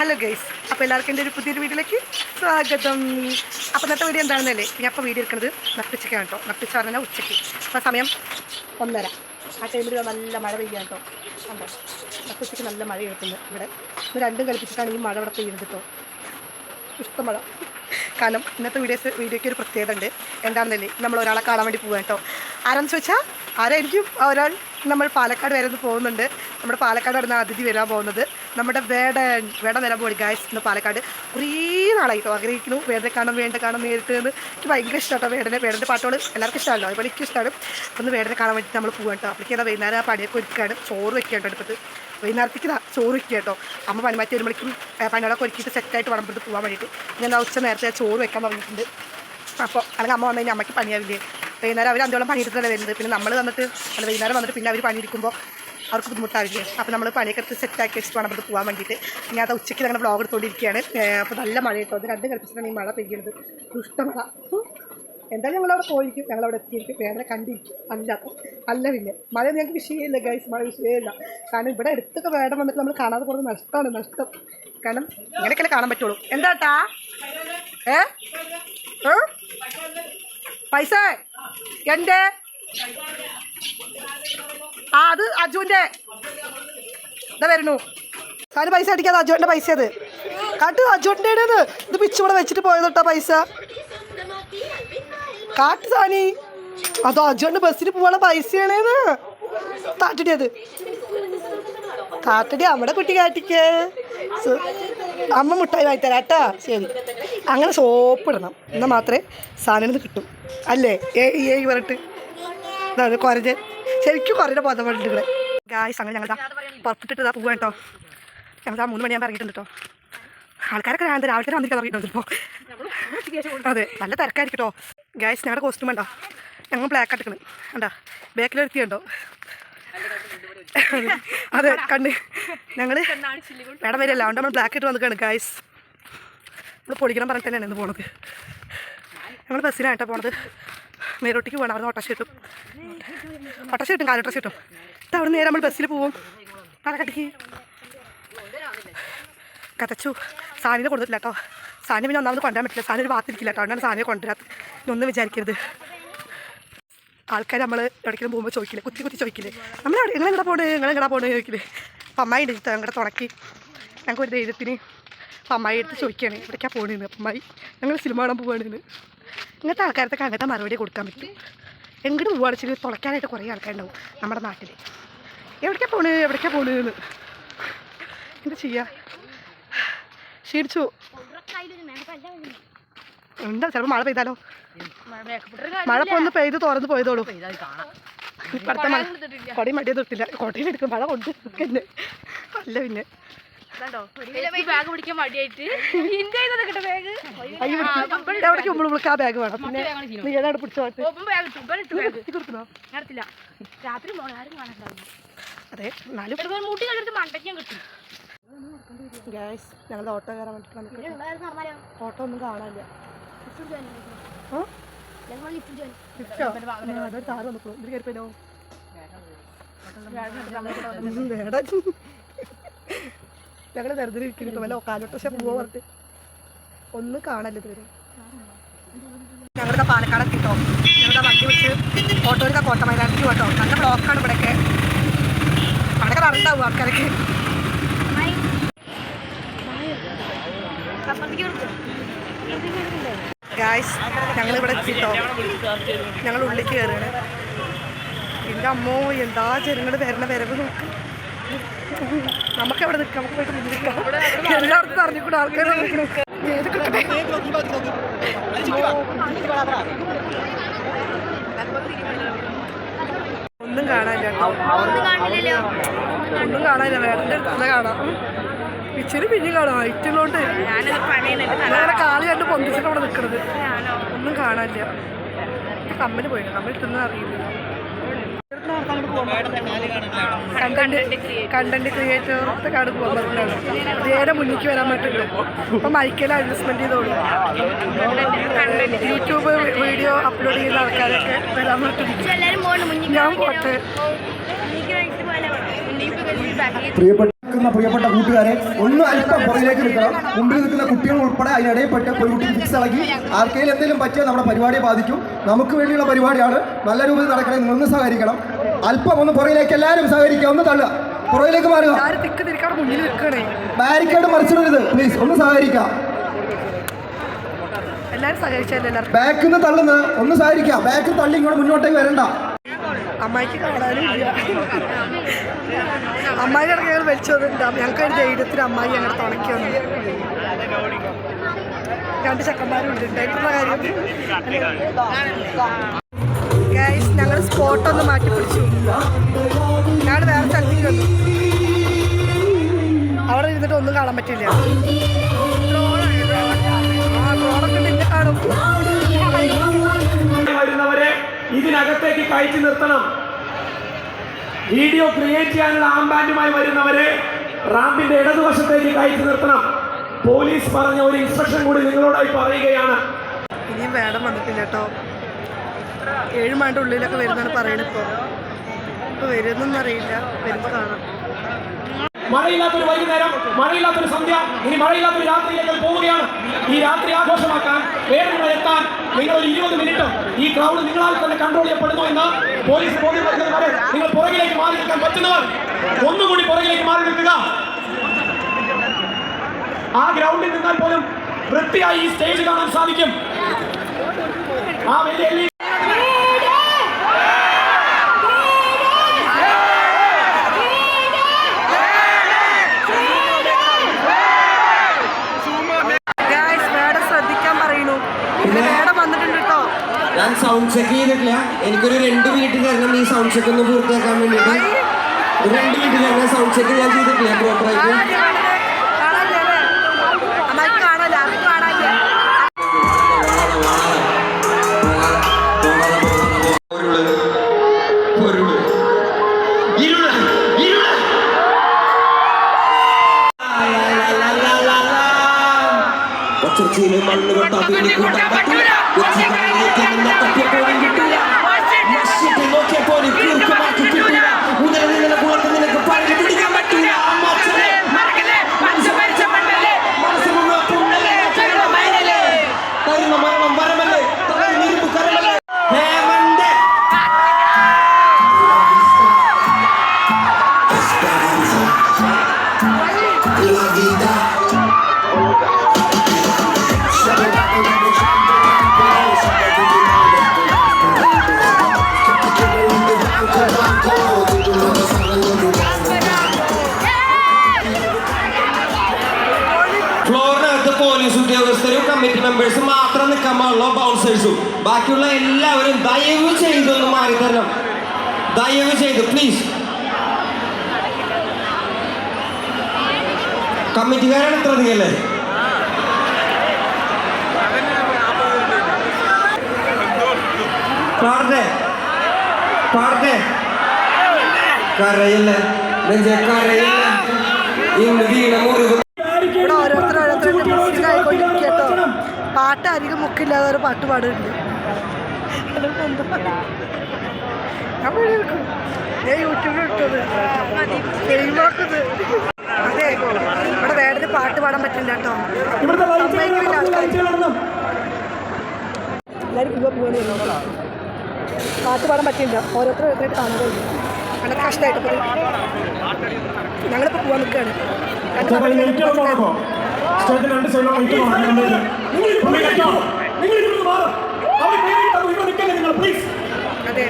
Hello guys അപ്പോൾ എല്ലാവർക്കും എന്റെ ഒരു പുതിയൊരു വീട്ടിലേക്ക് സ്വാഗതം. അപ്പോൾ ഇന്നത്തെ വീഡിയോ എന്താണെന്നല്ലേ? ഞാൻ അപ്പോൾ വീഡിയോ എടുക്കുന്നത് നട്ടുച്ചയ്ക്കാണ് കേട്ടോ. നട്ടുച്ച പറഞ്ഞാൽ ഉച്ചയ്ക്ക്. അപ്പോൾ സമയം ഒന്നര. ആ ടൈമിൽ നല്ല മഴ പെയ്യാണ് കേട്ടോ. കണ്ടോ? നട്ടുച്ചയ്ക്ക് നല്ല മഴ കിട്ടുന്നു ഇവിടെ. ഇന്ന് രണ്ടും കളിപ്പിച്ചിട്ടാണ് ഈ മഴ ഇവിടെ പെയ്യുന്നത് കേട്ടോ. ഇഷ്ടമഴ കാരണം ഇന്നത്തെ വീഡിയോസ് വീഡിയോയ്ക്ക് ഒരു പ്രത്യേകത ഉണ്ട്. എന്താണെന്നല്ലേ? നമ്മൾ ഒരാളെ കാണാൻ വേണ്ടി പോകാൻ കേട്ടോ. ആരാന്ന് ചോദിച്ചാൽ ആരായിരിക്കും? ഒരാൾ നമ്മൾ പാലക്കാട് വരെ പോകുന്നുണ്ട്. നമ്മുടെ പാലക്കാട് വരുന്ന അതിഥി വരാൻ പോകുന്നത്. നമ്മുടെ വേട വേട പോയി ഗായ്സ് ഇന്ന് പാലക്കാട് കുറേ നാളായി കേട്ടോ ആഗ്രഹിക്കുന്നു. വേടനെ കാണാൻ വേണ്ട കാണാൻ നേരിട്ട് എന്ന്. എനിക്ക് ഭയങ്കര ഇഷ്ടമാട്ടോ വേടനെ. വേടന്റെ പാട്ടുകൾ എല്ലാവർക്കും ഇഷ്ടമല്ലോ അതുപോലെ എനിക്ക് ഇഷ്ടമാണ്. ഒന്ന് വേടനെ കാണാൻ വേണ്ടി നമ്മൾ പോകാം കേട്ടോ. അപ്പോഴേക്കും വൈകുന്നേരം ആ പണിയൊക്കെ ഒരുക്കുകയാണ് ചോറ് വെക്കുകയാണ് എടുത്തത് വൈകുന്നേരത്തേക്ക് ചോറ് വെക്കുക കേട്ടോ. അമ്മ പണി മാറ്റി മണിക്കും പണികളൊക്കെ ഒരുക്കിയിട്ട് സെറ്റായിട്ട് വടമ്പെടുത്ത് പോകാൻ വേണ്ടിയിട്ട്. ഞാൻ ഉച്ച നേരത്തെ ചോറ് വെക്കാൻ പറഞ്ഞിട്ടുണ്ട് അപ്പോൾ അല്ലെങ്കിൽ അമ്മ വന്നു കഴിഞ്ഞാൽ അമ്മയ്ക്ക് പണിയാവില്ലേ? വൈകുന്നേരം അവർ അന്തോളം പണിയെടുത്തല്ലേ വരുന്നത്. പിന്നെ നമ്മൾ വന്നിട്ട് അല്ല വൈകുന്നേരം വന്നിട്ട് പിന്നെ അവർ പണിയെടുക്കുമ്പോൾ അവർക്ക് ബുദ്ധിമുട്ടാവില്ലേ അപ്പോൾ നമ്മൾ പണിയൊക്കെ സെറ്റ് സെറ്റാക്കി വെച്ചിട്ട് വേണം പോകാൻ വേണ്ടിയിട്ട്. ഞാൻ അത് ഉച്ചയ്ക്ക് ഞങ്ങൾ ബ്ലോഗ് എടുത്തുകൊണ്ടിരിക്കുകയാണ് അപ്പോൾ നല്ല മഴ കേട്ടോ അത് രണ്ട് കളിപ്പിച്ചിട്ടാണ് ഈ മഴ പെയ്യുന്നത് ദുഷ്ടമഴ. എന്തായാലും ഞങ്ങളവിടെ പോയിരിക്കും. ഞങ്ങളവിടെ എത്തിയിരിക്കും. വേറെ കണ്ടിരിക്കും. അല്ല അല്ല പിന്നെ. മഴ ഞങ്ങൾക്ക് വിഷയമില്ല ഗൈസ് മഴ വിഷയമില്ല. കാരണം ഇവിടെ അടുത്തൊക്കെ വേടം വന്നിട്ട് നമ്മൾ കാണാതെ പോകുന്നത് നഷ്ടമാണ് നഷ്ടം. കാരണം ഇങ്ങനെയൊക്കെയല്ലേ കാണാൻ പറ്റുള്ളൂ. എന്താട്ടാ ഏ? പൈസ? എന്റെ ആ അത് അജുവിന്റെ. ഇതാ വരുന്നു. സാറ് പൈസ അടിക്കാതെ അജുവിന്റെ പൈസ അത് കാട്ട് അജുവിന്റെ ഇത് പിച്ചുകൂടെ വെച്ചിട്ട് പോയത് കേട്ടോ പൈസ. കാട്ട് സാനി. അതോ അജുവിന്റെ ബസ്സിന് പോവാനുള്ള പൈസയാണേന്ന്? താറ്റടി അത്. താട്ടടി നമ്മുടെ കുട്ടി കാട്ടിക്ക്. അമ്മ മുട്ടായി വായി തരാം കേട്ടാ. ശരി. അങ്ങനെ സോപ്പ് ഇടണം എന്നാൽ മാത്രമേ സാധനം കിട്ടും. അല്ലേ? ഏ ഈ പറഞ്ഞിട്ട്. കുറഞ്ഞ് ശരിക്കും കുറഞ്ഞ പദം ഇവിടെ ഗായ്സ് അങ്ങനെ ഞങ്ങൾ പുറത്തിട്ട് ഇതാ പോവാൻ കേട്ടോ ഞങ്ങൾ ആ മൂന്ന് മണിയാകുമ്പോൾ ഇറങ്ങിയിട്ടുണ്ട് കേട്ടോ ആൾക്കാരൊക്കെ ഞാൻ രാവിലെ തന്നെ വന്നിട്ട് ഇറങ്ങിയിട്ടുണ്ട് അതെ നല്ല തിരക്കായിരിക്കും കേട്ടോ ഗായ്സ് ഞങ്ങളുടെ കോസ്റ്റ്യൂം ഉണ്ടോ ഞങ്ങൾ ബ്ലാക്ക് എടുക്കണം കണ്ടാ? ബാക്കിലെടുത്തിയുണ്ടോ അതെ കണ്ട്. ഞങ്ങൾ മേഡം വരില്ല അതുകൊണ്ട് നമ്മൾ ബ്ലാക്ക് ഇട്ട് വന്നിക്കാണ് ഗായ്സ് നമ്മൾ പൊളിക്കണം പറഞ്ഞിട്ട് തന്നെയാണ് ഇന്ന് പോണത്. ഞങ്ങൾ ബസ്സിനായിട്ടാണ് പോണത്. മേലോട്ടേക്ക് പോകണം. അവിടെ ഓട്ടോസ് കിട്ടും ഓട്ടോസ് കിട്ടും കാലോട്ടോസ് കിട്ടും ഇത് അവിടെ നേരെ നമ്മൾ ബസ്സിൽ പോവും. പാലക്കാട്ടേക്ക് കതച്ചു. സാനിനെ കൊടുത്തിട്ടില്ല കേട്ടോ സാനി പിന്നെ ഒന്നാമത് കൊണ്ടുവരാൻ പറ്റില്ല. സാനി ഒരു ഭാഗത്തിരിക്കില്ല കേട്ടോ അതുകൊണ്ടാണ് സാനിയെ കൊണ്ടുവരാത്തത്. ഇതൊന്നും വിചാരിക്കരുത്. ആൾക്കാർ നമ്മൾ എവിടേക്കെങ്കിലും പോകുമ്പോൾ ചോദിക്കില്ലേ? കുത്തി കുത്തി ചോദിക്കില്ലേ? നമ്മൾ എവിടെ? നിങ്ങൾ എങ്ങനെ പോകണേ നിങ്ങൾ എങ്ങനെ പോകണേ ചോദിക്കില്ലേ? അപ്പം അമ്മായി ഉണ്ട് ഞങ്ങളുടെ തുണക്കി. ഞങ്ങൾക്ക് ഒരു ധൈര്യത്തിന് അപ്പം അമ്മായി എടുത്ത് ചോദിക്കുകയാണ്. എവിടേക്കാണ് പോകണേന്ന് അപ്പം അമ്മായി ഞങ്ങൾ സിനിമ കാണാൻ പോവുകയാണെന്ന് ഇങ്ങനത്തെ ആൾക്കാരത്തൊക്കെ അങ്ങനത്തെ മറുപടി കൊടുക്കാൻ പറ്റും. എങ്ങോട്ട് പോവാണെന്ന് വെച്ചാൽ തുളയ്ക്കാനായിട്ട് കുറേ ആൾക്കാരുണ്ടാവും നമ്മുടെ നാട്ടിൽ എവിടേക്കാണ് പോണ്? എവിടേക്കാണ് പോണ് എന്ന് എന്താ ചെയ്യുക ക്ഷീണിച്ചു? എന്താ ചിലപ്പോൾ മഴ പെയ്താലോ? മഴ ഒന്ന് പെയ്ത് തുറന്ന് പോയതോളൂ ഇപ്പോഴത്തെ മഴ കൊടി മടിയൊന്നും ഇട്ടില്ല. കൊടയിലെടുക്കും മഴ കൊണ്ട് അല്ല പിന്നെ. ബാഗ് പിടിക്കാൻ മടിയായിട്ട്. നമ്മൾ വിളിക്കാൻ ബാഗ് വേണം. പിന്നെ നീ ഏതാണ് പിടിച്ചോ? രാത്രി അതെ എന്നാലും ഗ്യാസ് ഞങ്ങളുടെ ഓട്ടോ കയറാൻ വേണ്ടിട്ട് നമുക്ക് ഓട്ടോ ഒന്നും കാണാനില്ല. അതൊരു കാറ് വന്നിക്കണു. ഇതിൽ കയറിപ്പോയില്ലോ? ഞങ്ങൾ വെറുതെ ഇരിക്കുന്നു വല്ല കാലോട്ട് പക്ഷെ പോവാ പറഞ്ഞിട്ട് ഒന്നും കാണല്ല ഇതുവരെ. ഞങ്ങളുടെ പാലക്കാട് എത്തിട്ടോ ഞങ്ങളുടെ വണ്ടി വെച്ച് ഓട്ടോയിലൊക്കെ കോട്ടമൈലാണ്ടി കേട്ടോ. നല്ല ബ്ലോക്കാണ് ഇവിടെയൊക്കെ. അവിടെ കറണ്ടാവും ആൾക്കാരൊക്കെ. ഗായ്സ് ഞങ്ങൾ ഇവിടെ എത്തിട്ടോ ഞങ്ങൾ ഉള്ളിൽ കയറുകയാണ് എന്റെ അമ്മോ എന്താ ജനങ്ങൾ വരണ വരവ് നോക്ക്. നമുക്ക് എവിടെ നിൽക്കാം. നമുക്ക് പോയിട്ട് മുന്നിൽ നിൽക്കാം എല്ലായിടത്തും അറിഞ്ഞിക്കൂടെ ആൾക്കാർ കിട്ടട്ടെ ഒന്നും കാണാനില്ല കേട്ടോ. ഒന്നും കാണാനില്ല. വേറെ അടുത്ത കാണാം. ഇച്ചിരി പിന്നെ കാണാം. ഐറ്റിലോട്ട് അങ്ങനെ കാൽ കണ്ട് പൊന്തിച്ചിട്ട് അവിടെ നിൽക്കണത് ഒന്നും കാണാനില്ല. കമ്മൽ പോയിട്ട് കമ്മൽ ഇട്ടുന്ന അറിയില്ല. കണ്ടന്റ് കണ്ടന്റ് ക്രിയേറ്റേഴ്സ് കാട് പോകുന്നവരുണ്ടാണ് നേരെ മുന്നിക്ക് വരാൻ പറ്റില്ല. അപ്പൊ മൈക്കൽ അഡ്ജസ്റ്റ്മെന്റ് ചെയ്തോളൂ. യൂട്യൂബ് വീഡിയോ അപ്ലോഡ് ചെയ്യുന്ന ആൾക്കാരൊക്കെ വരാൻ മുന്നിൽ ഞാൻ പോട്ടെ. പ്രിയപ്പെട്ട പ്രിയപ്പെട്ട കൂട്ടുകാരെ ഒന്ന് അല്പം പുറകിലേക്ക് നിൽക്കണം. മുമ്പിൽ നിൽക്കുന്ന കുട്ടികൾ ഉൾപ്പെടെ അതിനിടയിൽപ്പെട്ട് കുട്ടി ഫിക്സ് ഇളകി. ആർക്കെങ്കിലും എന്തെങ്കിലും പറ്റിയാൽ നമ്മുടെ പരിപാടിയെ ബാധിക്കും. നമുക്ക് വേണ്ടിയുള്ള പരിപാടിയാണ് നല്ല രൂപത്തിൽ നടക്കണേ. നിങ്ങളൊന്ന് സഹകരിക്കണം. അല്പം ഒന്ന് പുറയിലേക്ക് എല്ലാവരും സഹകരിക്കുക. ഒന്ന് തള്ളുക. പുറയിലേക്ക് മാറുക. ബാരിക്കേഡ് മറിച്ചിടരുത്. പ്ലീസ് ഒന്ന് സഹകരിക്കാം. എല്ലാവരും സഹകരിച്ചല്ലേ എല്ലാവർക്കും? ബാക്കിൽ നിന്ന് തള്ളുന്ന ഒന്ന് സഹകരിക്കാം. ബാക്ക് തള്ളി ഇങ്ങോട്ട് മുന്നോട്ടേക്ക് വരണ്ട. അമ്മായിക്ക് കാണാനും ഇല്ല. അമ്മായി കിടക്ക് ഞങ്ങൾ വലിച്ചു വന്നിട്ടുണ്ട് ഞങ്ങൾക്ക് ഒരു ധൈര്യത്തിന് അമ്മായി ഞങ്ങൾ തുണക്കി വന്നു. രണ്ട് ചക്കന്മാരും ഉണ്ട് ഉണ്ടായിട്ടുള്ള കാര്യം. ഗൈസ് ഞങ്ങൾ സ്പോട്ടൊന്ന് മാറ്റി പിടിച്ചു. ഞങ്ങൾ വേറെ സ്ഥലത്തേക്ക് വന്നു. അവിടെ ഇരുന്നിട്ട് ഒന്നും കാണാൻ പറ്റില്ല വരുന്നവരെ ഇതിനകത്തേക്ക് കയറ്റി നിർത്തണം. വീഡിയോ ക്രിയേറ്റ് ചെയ്യാനുള്ള ആംബാൻഡുമായി വരുന്നവരെ റാമ്പിന്റെ ഇടതുവശത്തേക്ക് കയറ്റി നിർത്തണം. പോലീസ് പറഞ്ഞ ഒരു ഇൻസ്ട്രക്ഷൻ കൂടി നിങ്ങളോടായി പറയുകയാണ്. ഇനിയും വേടം വന്നിട്ടില്ല കേട്ടോ. ഏഴ് മണിന്റെ ഉള്ളിലൊക്കെ വരുന്നാണ് പറയണത് ഇപ്പോൾ ഇപ്പോൾ വരുന്നൊന്നും അറിയില്ല വരുമ്പോൾ കാണാം. മഴയില്ലാത്തൊരു വൈകുന്നേരം മഴയില്ലാത്തൊരു സന്ധ്യ ഇനി മഴയില്ലാത്തൊരു രാത്രിയിലേക്ക് പോവുകയാണ്. ഈ രാത്രി ആഘോഷമാക്കാൻ വേറെ എത്താൻ നിങ്ങൾ ഒരു ഇരുപത് മിനിറ്റ് ഈ ക്രൗഡ് നിങ്ങളാൽ തന്നെ കൺട്രോൾ ചെയ്യപ്പെടുന്നു എന്ന് പോലീസ് ബോധ്യപ്പെടുത്തുന്നത് വരെ നിങ്ങൾ പുറകിലേക്ക് മാറി നിൽക്കാൻ പറ്റുന്നവർ ഒന്നുകൂടി പുറകിലേക്ക് മാറി നിൽക്കുക. ആ ഗ്രൗണ്ടിൽ നിന്നാൽ പോലും വൃത്തിയായി ഈ സ്റ്റേജ് കാണാൻ സാധിക്കും. ആ വലിയ വേടം ശ്രദ്ധിക്കാൻ പറയുന്നു പിന്നെ വേടം വന്നിട്ടുണ്ട് കേട്ടോ ഞാൻ സൗണ്ട് ചെക്ക് ചെയ്തിട്ടില്ല എനിക്കൊരു രണ്ട് മിനിറ്റ് തരണം ഈ സൗണ്ട് ചെക്ക് ഒന്ന് പൂർത്തിയാക്കാൻ വേണ്ടിയിട്ട് രണ്ട് മിനിറ്റ് തരണം സൗണ്ട് ചെക്ക് ഞാൻ ചെയ്തിട്ടില്ല ഫ്ലോറിനകത്ത് പോലീസ് ഉദ്യോഗസ്ഥരും കമ്മിറ്റി മെമ്പേഴ്സും മാത്രം നിൽക്കാൻ പാടുള്ളൂ. ബൗൺസേഴ്സും ബാക്കിയുള്ള എല്ലാവരും ദയവ് ചെയ്തൊന്ന് മാറി തരണം ദയവ് ചെയ്ത് പ്ലീസ് കമ്മിറ്റിക്കാരാണ് ഇത്ര അധികല്ലേ പാടട്ടെ പാടട്ടെ കരയില്ല നെഞ്ചെ കരയില്ല. ഇന്ന് വീണ മുറിവ്. ഇവിടെ ഓരോരുത്തർ ഓരോരുത്തരുടെ മ്യൂസിക് ആയിക്കൊണ്ടിരിക്കുക കേട്ടോ. പാട്ട് അധികം മുക്കില്ലാതെ ഒരു പാട്ട് പാടുന്നുണ്ട്? ഞാൻ. യൂട്യൂബിൽ ഇട്ടത്. ഫെയിമാക്കത് അതെ ഇവിടെ വേടന് പാട്ട് പാടാൻ പറ്റില്ല കേട്ടോ. പാട്ട് പാടാൻ പറ്റില്ല. ഓരോരുത്തർ ഓരോരുത്തരായിട്ട് കാണാൻ നല്ല കഷ്ടമായിട്ട് പോയി. ഞങ്ങളിപ്പോൾ പോവാൻ നിൽക്കുകയാണ്. ഞാനിന്ന് അതെ.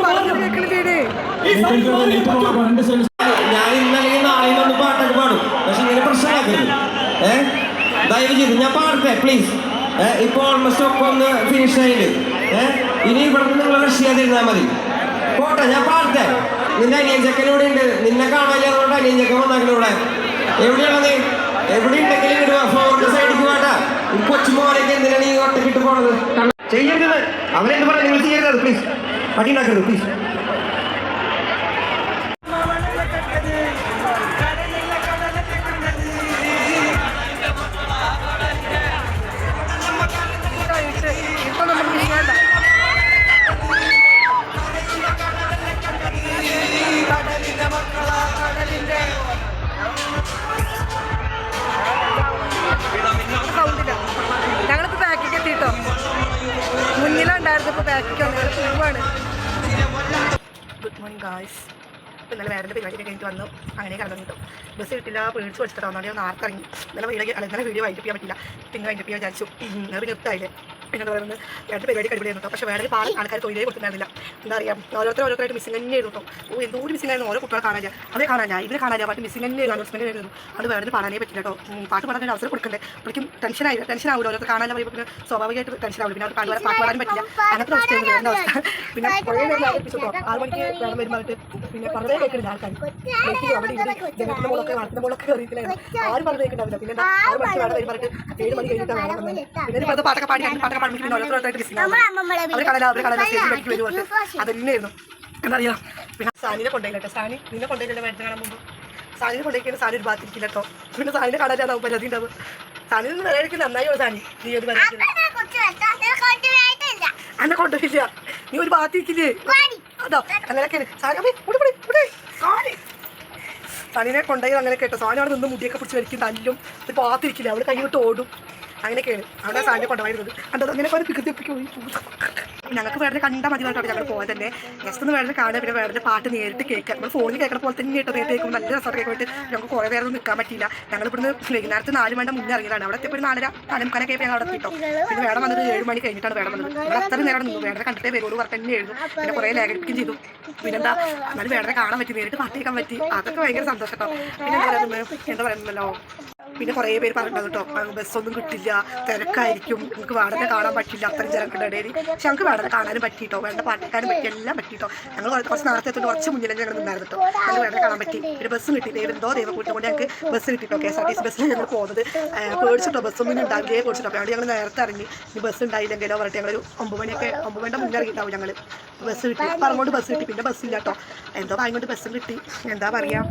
പറഞ്ഞു കേൾക്കണില്ലേ ഈ സൈഡിൽ ലൈറ്റ് നോക്കണം രണ്ട് സൈഡിൽ ഞാൻ ഇന്നലെയും നാളെയും വന്ന് പാട്ടൊക്കെ പാടും പക്ഷെ പ്രശ്നമാക്കരുത് ഏ? ദയവ് ചെയ്ത്. ഞാൻ പാടട്ടെ പ്ലീസ് ഏ ഇപ്പൊ ഓൾമോസ്റ്റ് ഒന്ന് ഫിനിഷ് ആയിട്ട് ഏ? ഇനി ഇവിടെ നിന്ന് നിങ്ങൾ റഷ് ചെയ്തിരുന്നാൽ മതി. പോട്ടെ ഞാൻ പാടട്ടെ. നിന്റെ അനിയൻ ചെക്കൻ ഇവിടെ ഉണ്ട്. നിന്നെ കാണാനില്ല അതുകൊണ്ട് അനിയൻ ചെക്കൻ വന്നാക്കണ ഇവിടെ. എവിടെയാണ് നീ? എവിടെ ഉണ്ടെങ്കിലും ഇടുക ഫോറിന്റെ സൈഡിൽ വേണ്ട. കൊച്ചുമോനൊക്കെ എന്തിനാണ് ഈ ഒട്ടക്കിട്ട് പോണത്? ചെയ്യരുത്. അവരെന്ത് പറയാം? നിങ്ങൾ ചെയ്യരുത്. പ്ലീസ് പട്ടി ഉണ്ടാക്കരുത്. പ്ലീസ് ഗുഡ് മോർണിംഗ് ഗായ്സ് ഇപ്പം ഇന്നലെ വേറെ പരിപാടിയൊക്കെ കഴിഞ്ഞിട്ട് വന്നു. അങ്ങനെ കടന്നു കിട്ടും. ബസ് കിട്ടില്ല പേടിച്ച് വെച്ചിട്ട് തോന്നാണ്ട് ഒന്ന് ആർക്കിറങ്ങി ഇന്നലെ വീഡിയോ ഇന്നലെ വീഡിയോ വൈകിട്ട് ചെയ്യാൻ പറ്റില്ല. പിന്നെ വൈകിട്ട് വിചാരിച്ചു. അത് പിന്നെ എത്തായില്ലേ പിന്നെ എന്താ പറയുന്നത്? രണ്ട് പരിപാടി കഴിവിടുന്നു കേട്ടോ പക്ഷേ വേറെ പാല ആൾക്കാർ തൊഴിലേ കൊടുക്കുന്നില്ല എന്താ അറിയാം ഓരോരുത്തർ ഓരോരുത്തരായിട്ട് മിസ്സിംഗ് തന്നെ ആയിരുന്നു കേട്ടോ ഓ എന്തോ ഒരു മിസ്സിംഗ് ആയിരുന്നു. ഓരോ കുട്ടികളെ കാണാനില്ല അവരെ കാണാനില്ല ഇവരെ കാണാനില്ല പാട്ട് മിസ്സിംഗ് തന്നെ അനൗൺസ്മെന്റ് ആയിരുന്നു അത് വേറെ പാടാനേ പറ്റില്ല കേട്ടോ പാട്ട് പാടാൻ അവസരം കൊടുക്കണ്ടേ? അപ്പോഴേക്കും ടെൻഷനായി ടെൻഷൻ ആവില്ല ഓരോരുത്തർ കാണാൻ പറയുമ്പോൾ പിന്നെ സ്വാഭാവികമായിട്ട് ടെൻഷൻ ആവില്ല പിന്നെ അവർ പാട്ട് പാടാൻ പറ്റില്ല. അങ്ങനത്തെ അവസ്ഥ പിന്നെ കുറേ നേരം ആറ് മണിക്ക് വേണം വരുമ്പോൾ പിന്നെ പറഞ്ഞേ കേൾക്കുന്നുണ്ട് ആൾക്കാർ അവിടെ ഇവിടെ ജനത്തിന്റെ മുകളൊക്കെ വളർത്തിന്റെ മുകളൊക്കെ ആരും പറഞ്ഞു കേൾക്കുന്നുണ്ടാവില്ല പിന്നെ ആറ് മണിക്ക് വേണം വരുമ്പോൾ ഏഴ് മണി കഴിഞ്ഞിട്ടാണ് പിന്നെ പാട്ടൊക്കെ പാടി കഴിഞ്ഞ് പാട്ടൊക്കെ പാടുമ്പോൾ പിന്നെ ഓരോരുത്തരായിട്ട് ബിസിനസ് അവർ കാണാൻ സ്റ്റേജിൽ പഠിക്ക് എന്താ അറിയാം പിന്നെ സാനിനെ കൊണ്ടുപോയില്ല കേട്ടോ. സാനി നിന്നെ കൊണ്ടുപോയില്ല വേണ്ട കാണാൻ മുമ്പ് സാനിനെ കൊണ്ടുപോയിക്കാൻ സാനി ഒരു ഭാഗത്തിരിക്കില്ല കേട്ടോ പിന്നെ സാനിനെ കാണാനാണ് പരാതി ഉണ്ടാവും സാനി നിന്ന് വരാതിരിക്കും നന്നായി സാനി. നീ ഒരു പരാതി എന്നെ കൊണ്ടുപോയില്ല. നീ ഒരു ഭാഗത്തിരിക്കില്ലേ അതോ അങ്ങനെയൊക്കെയാണ്. സാനി അമ്മേ, ഇവിടെ ഇവിടെ, ഇവിടെ. സാനി. സണിനെ കൊണ്ടുപോയി അങ്ങനെ കേട്ടോ. സാനി അവിടെ നിന്ന് മുടിയൊക്കെ പിടിച്ച് വലിക്കും തല്ലും. ഒരു ഭാഗത്തിരിക്കില്ല അവൾ കൈ വിട്ട് ഓടും. അങ്ങനെയൊക്കെയാണ് അവിടെ സാധനം കൊണ്ടുപോയിരുന്നത്. പോയി. ഞങ്ങൾക്ക് വേറെ കണ്ടാൽ മതി പറഞ്ഞിട്ട് ഞങ്ങൾ പോകാൻ തന്നെ. ജസ്റ്റ് ഒന്ന് വേറെ കാണുക പിന്നെ വേറെ പാട്ട് നേരിട്ട് കേൾക്കുക. നമ്മൾ ഫോണിൽ കേൾക്കുന്ന പോലെ തന്നെ കേട്ടോ നേരിട്ട് കേൾക്കുമ്പോൾ നല്ല രസമൊക്കെ പോയിട്ട് ഞങ്ങൾക്ക് കുറേ നേരം നിൽക്കാൻ പറ്റിയില്ല. ഞങ്ങൾ ഇവിടുന്ന് വൈകുന്നേരത്ത് നാല് മണി മുന്നേ ഇറങ്ങിയതാണ്. അവിടെ എത്തിയപ്പോൾ നാലര നാലുമുക്കാലൊക്കെ ഞങ്ങൾ അവിടെ കിട്ടും പിന്നെ വേണം വന്നത് ഏഴ് മണി കഴിഞ്ഞിട്ടാണ് വേണം വന്നത്. നമ്മൾ അത്ര നേരം നിന്നു. വേറെ കണ്ടിട്ടേ വരുള്ളൂ പറഞ്ഞു തന്നെ എഴുതും പിന്നെ കുറേ ലേഖനിപ്പിക്കുകയും ചെയ്തു. പിന്നെന്താ? എന്നാലും വേറെ കാണാൻ പറ്റി നേരിട്ട് പാട്ട് കേൾക്കാൻ പറ്റി. അതൊക്കെ ഭയങ്കര സന്തോഷം കേട്ടോ. പിന്നെ എന്താ പറയുന്നല്ലോ? പിന്നെ കുറേ പേര് പറഞ്ഞിട്ടുണ്ട് കേട്ടോ ബസ്സൊന്നും കിട്ടില്ല തിരക്കായിരിക്കും നിങ്ങൾക്ക് വേടനെ കാണാൻ പറ്റില്ല അത്രയും ജനങ്ങളുടെ പക്ഷെ ഞങ്ങൾക്ക് വേടനെ കാണാനും പറ്റിയിട്ടോ വേണ്ട പാട്ടിക്കാനും പറ്റി എല്ലാം പറ്റിയിട്ടോ ഞങ്ങൾ കുറച്ച് നേരത്തെ കുറച്ച് മുന്നിൽ ഞങ്ങൾ നിന്നായിരുന്നു കേട്ടോ. ഞങ്ങൾ വേണ്ട കാണാൻ പറ്റി. ഒരു ബസ്സും കിട്ടി. ദൈവം എന്തോ ദൈവം കൊണ്ട് ഞങ്ങൾക്ക് bus കിട്ടിട്ടോ K S R T C ബസ്സിൽ ഞങ്ങൾ പോകുന്നത്. പേടിച്ചിട്ടോ ബസ്സൊന്നും ഉണ്ടാക്കിയേ പേടിച്ചിട്ടോ. അപ്പോൾ ഞങ്ങൾ നേരത്തെ ഇറങ്ങി. ഈ ബസ് ഉണ്ടായില്ലെങ്കിലോ പറഞ്ഞിട്ട് ഒരു ഒമ്പത് മണിയൊക്കെ ഒമ്പത് മണിയുടെ മുന്നേ ഇറങ്ങിയിട്ടാവും ഞങ്ങൾ ബസ് കിട്ടി. പറഞ്ഞുകൊണ്ട് ബസ് കിട്ടി. പിന്നെ ബസ്സില്ല കേട്ടോ. എന്തോ വാങ്ങിക്കൊണ്ട് ബസ്സും കിട്ടി. എന്താ പറയാ?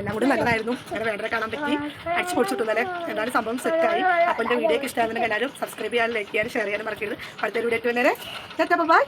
എല്ലാം കൂടി നല്ലതായിരുന്നു. അങ്ങനെ വേണ്ടത് കാണാൻ പറ്റി. അടിച്ചു പൊടിച്ചിട്ടു തന്നെ എന്തായാലും സംഭവം സെറ്റായി. അപ്പോൾ എന്റെ വീഡിയോ ഒക്കെ ഇഷ്ടമായിരുന്നെങ്കിൽ എല്ലാവരും സബ്സ്ക്രൈബ് ചെയ്യാനും ലൈക്ക് ചെയ്യാനും ഷെയർ ചെയ്യാനും മറക്കരുത്. അടുത്ത വീഡിയോ ബൈ